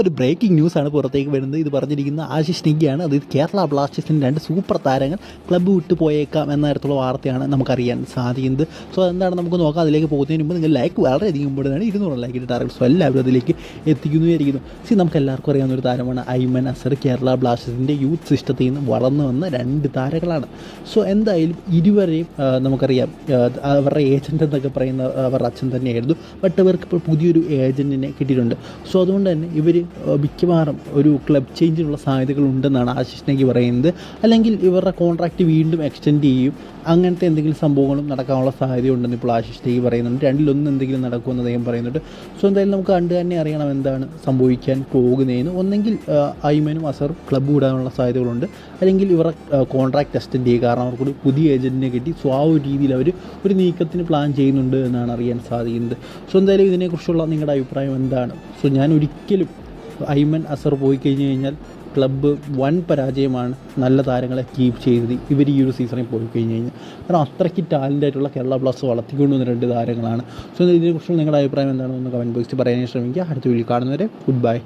ഒരു ബ്രേക്കിംഗ് ന്യൂസാണ് പുറത്തേക്ക് വരുന്നത്. ഇത് പറഞ്ഞിരിക്കുന്ന ആശിഷ് നിഗിയാണ് അതായത് കേരള ബ്ലാസ്റ്റേഴ്സിന്റെ രണ്ട് സൂപ്പർ താരങ്ങൾ ക്ലബ്ബ് വിട്ടു പോയേക്കാം എന്ന തരത്തിലുള്ള വാർത്തയാണ് നമുക്കറിയാൻ സാധിക്കുന്നത്. സോ എന്താണ് നമുക്ക് നോക്കാം. അതിലേക്ക് പോകുന്നതിന് മുമ്പ് നിങ്ങൾ ലൈക്ക് വളരെയധികം ഇമ്പോർട്ടന്റ് ഇരുന്നൂറ് ലൈക്കിന്റെ ടാർഗറ്റ് സോ എല്ലാവരും അതിലേക്ക് എത്തിക്കുന്നതായിരിക്കുന്നു സി നമുക്ക് എല്ലാവർക്കും അറിയാവുന്ന ഒരു താരമാണ് ഐമൻ അസർ. കേരള ബ്ലാസ്റ്റേഴ്സിന്റെ യൂത്ത് സിസ്റ്റത്തിൽ നിന്ന് വളർന്നു വന്ന രണ്ട് താരങ്ങളാണ്. സോ എന്തായാലും ഇരുവരെയും നമുക്കറിയാം. അവരുടെ ഏജന്റ് എന്നൊക്കെ പറയുന്ന അവരുടെ അച്ഛൻ തന്നെയായിരുന്നു. ബട്ട് ഇവർക്ക് ഇപ്പോൾ പുതിയൊരു ഏജന്റിനെ കിട്ടിയിട്ടുണ്ട്. സോ അതുകൊണ്ട് തന്നെ ഇവർ മിക്കവാറും ഒരു ക്ലബ് ചേഞ്ചിനുള്ള സാധ്യതകൾ ഉണ്ടെന്നാണ് ആശിഷ് നെഗി പറയുന്നത്. അല്ലെങ്കിൽ ഇവരുടെ കോൺട്രാക്റ്റ് വീണ്ടും എക്സ്റ്റെൻഡ് ചെയ്യും. അങ്ങനത്തെ എന്തെങ്കിലും സംഭവങ്ങളും നടക്കാനുള്ള സാധ്യതയുണ്ടെന്ന് ഇപ്പോൾ ആശിഷ് നെഗി പറയുന്നുണ്ട്. രണ്ടിലൊന്നും എന്തെങ്കിലും നടക്കുമെന്ന് അദ്ദേഹം പറയുന്നുണ്ട്. സോ എന്തായാലും നമുക്ക് കണ്ടു തന്നെ അറിയണം എന്താണ് സംഭവിക്കാൻ പോകുന്നതെന്ന്. ഒന്നെങ്കിൽ ഐമനും അസറും ക്ലബ്ബ് വിടാനുള്ള സാധ്യതകളുണ്ട്. അല്ലെങ്കിൽ ഇവരുടെ കോൺട്രാക്റ്റ് എക്സ്റ്റെൻഡ് ചെയ്യുക. കാരണം അവർക്കൊരു പുതിയ ഏജന്റിനെ കിട്ടി. സോ ആ ഒരു രീതിയിൽ അവർ ഒരു നീക്കത്തിന് പ്ലാൻ ചെയ്യുന്നുണ്ട് എന്നാണ് അറിയാൻ സാധിക്കുന്നത്. സോ എന്തായാലും ഇതിനെക്കുറിച്ചുള്ള നിങ്ങളുടെ അഭിപ്രായം എന്താണ്? സോ ഞാൻ ഒരിക്കലും ഐമൻ അസർ പോയി കഴിഞ്ഞു കഴിഞ്ഞാൽ ക്ലബ്ബ് വൻ പരാജയമാണ്. നല്ല താരങ്ങളെ കീപ്പ് ചെയ്തത് ഇവർ ഈ ഒരു സീസണിൽ പോയി കഴിഞ്ഞു കഴിഞ്ഞാൽ. കാരണം അത്രയ്ക്ക് ടാലന്റ് ആയിട്ടുള്ള കേരള വളർത്തിക്കൊണ്ടു വന്ന രണ്ട് താരങ്ങളാണ്. സോ ഇതിനെക്കുറിച്ചുള്ള നിങ്ങളുടെ അഭിപ്രായം എന്താണെന്ന് കമന്റ് ബോക്സിൽ പറയാനായി ശ്രമിക്കുക. അടുത്ത വീഡിയോ കാണുന്നവരെ ഗുഡ് ബൈ